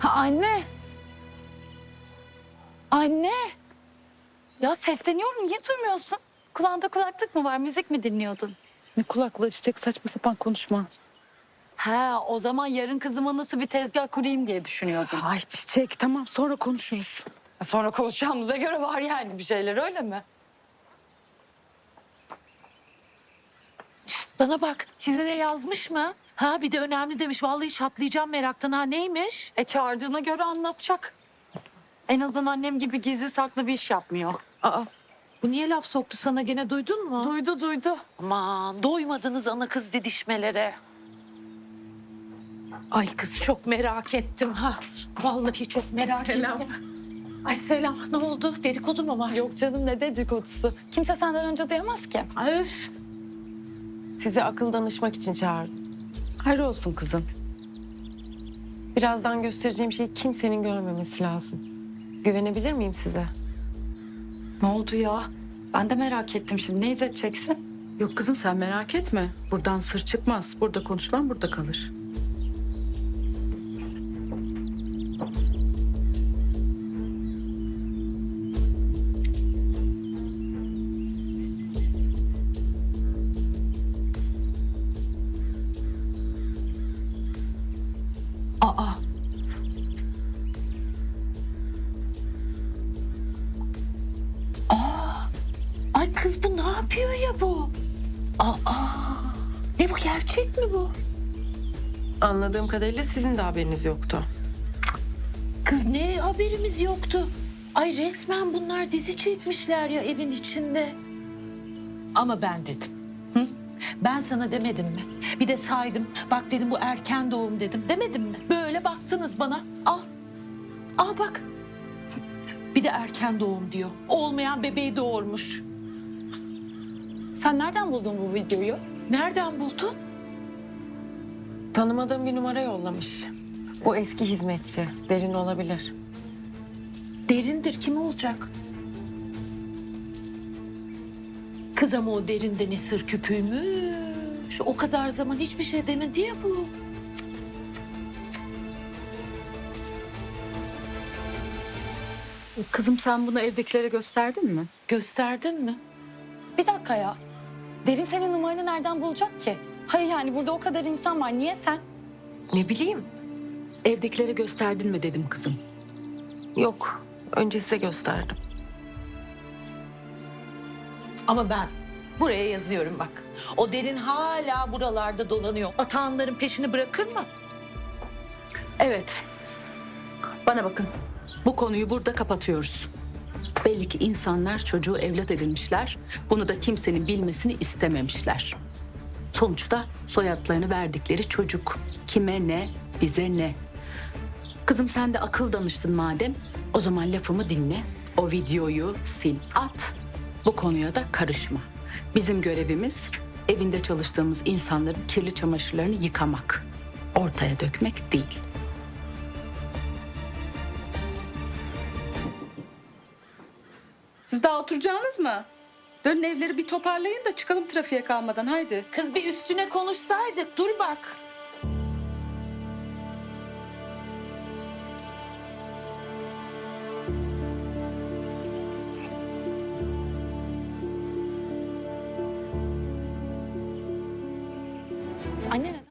Ha, anne. Anne. Ya sesleniyorum niye duymuyorsun? Kulağında kulaklık mı var? Müzik mi dinliyordun? Ne kulaklığı açacak saçma sapan konuşma. Ha o zaman yarın kızıma nasıl bir tezgah kurayım diye düşünüyordum. Ay Çiçek tamam sonra konuşuruz. Sonra konuşacağımıza göre var yani bir şeyler öyle mi? Bana bak size de yazmış mı? Ha bir de önemli demiş. Vallahi çatlayacağım meraktan ha neymiş? E çağırdığına göre anlatacak. En azından annem gibi gizli saklı bir iş yapmıyor. Aa bu niye laf soktu sana gene duydun mu? Duydu duydu. Aman doymadınız ana kız didişmelere. Ay kız çok merak ettim ha. Vallahi çok merak Selam. ettim. Ay selam ne oldu? Dedikodu mu var? Yok canım ne dedikodusu. Kimse senden önce duyamaz ki. Ay, öf. Sizi akıl danışmak için çağırdım. Hayır olsun kızım. Birazdan göstereceğim şeyi kimsenin görmemesi lazım. Güvenebilir miyim size? Ne oldu ya? Ben de merak ettim şimdi. Ne izleteceksin? Yok kızım sen merak etme. Buradan sır çıkmaz. Burada konuşulan burada kalır. Ne yapıyor ya bu? Aa. Ne bu gerçek mi bu? Anladığım kadarıyla sizin de haberiniz yoktu. Kız ne haberimiz yoktu. Ay resmen bunlar dizi çekmişler ya evin içinde. Ama ben dedim. Hı? Ben sana demedim mi? Bir de saydım. Bak dedim bu erken doğum dedim. Demedim mi? Böyle baktınız bana. Al. Al bak. Bir de erken doğum diyor. Olmayan bebeği doğurmuş. Sen nereden buldun bu videoyu? Nereden buldun? Tanımadığım bir numara yollamış. O eski hizmetçi. Derin olabilir. Derindir kim olacak? Kız ama o derinde ne sır küpüymüş. O kadar zaman hiçbir şey demedi ya bu. Kızım sen bunu evdekilere gösterdin mi? Gösterdin mi? Bir dakika ya. Derin senin numaranı nereden bulacak ki? Hayır yani burada o kadar insan var. Niye sen? Ne bileyim. Evdekilere gösterdin mi dedim kızım. Yok. Önce size gösterdim. Ama ben buraya yazıyorum bak. O derin hala buralarda dolanıyor. Atağanların peşini bırakır mı? Evet. Bana bakın. Bu konuyu burada kapatıyoruz. Belli ki insanlar çocuğu evlat edinmişler. Bunu da kimsenin bilmesini istememişler. Sonuçta soyadlarını verdikleri çocuk. Kime ne, bize ne. Kızım sen de akıl danıştın madem. O zaman lafımı dinle. O videoyu sil, at. Bu konuya da karışma. Bizim görevimiz evinde çalıştığımız insanların kirli çamaşırlarını yıkamak. Ortaya dökmek değil. Siz daha oturacaksınız mı? Dönün evleri bir toparlayın da çıkalım trafiğe kalmadan haydi. Kız bir üstüne konuşsaydık. Dur bak. Anne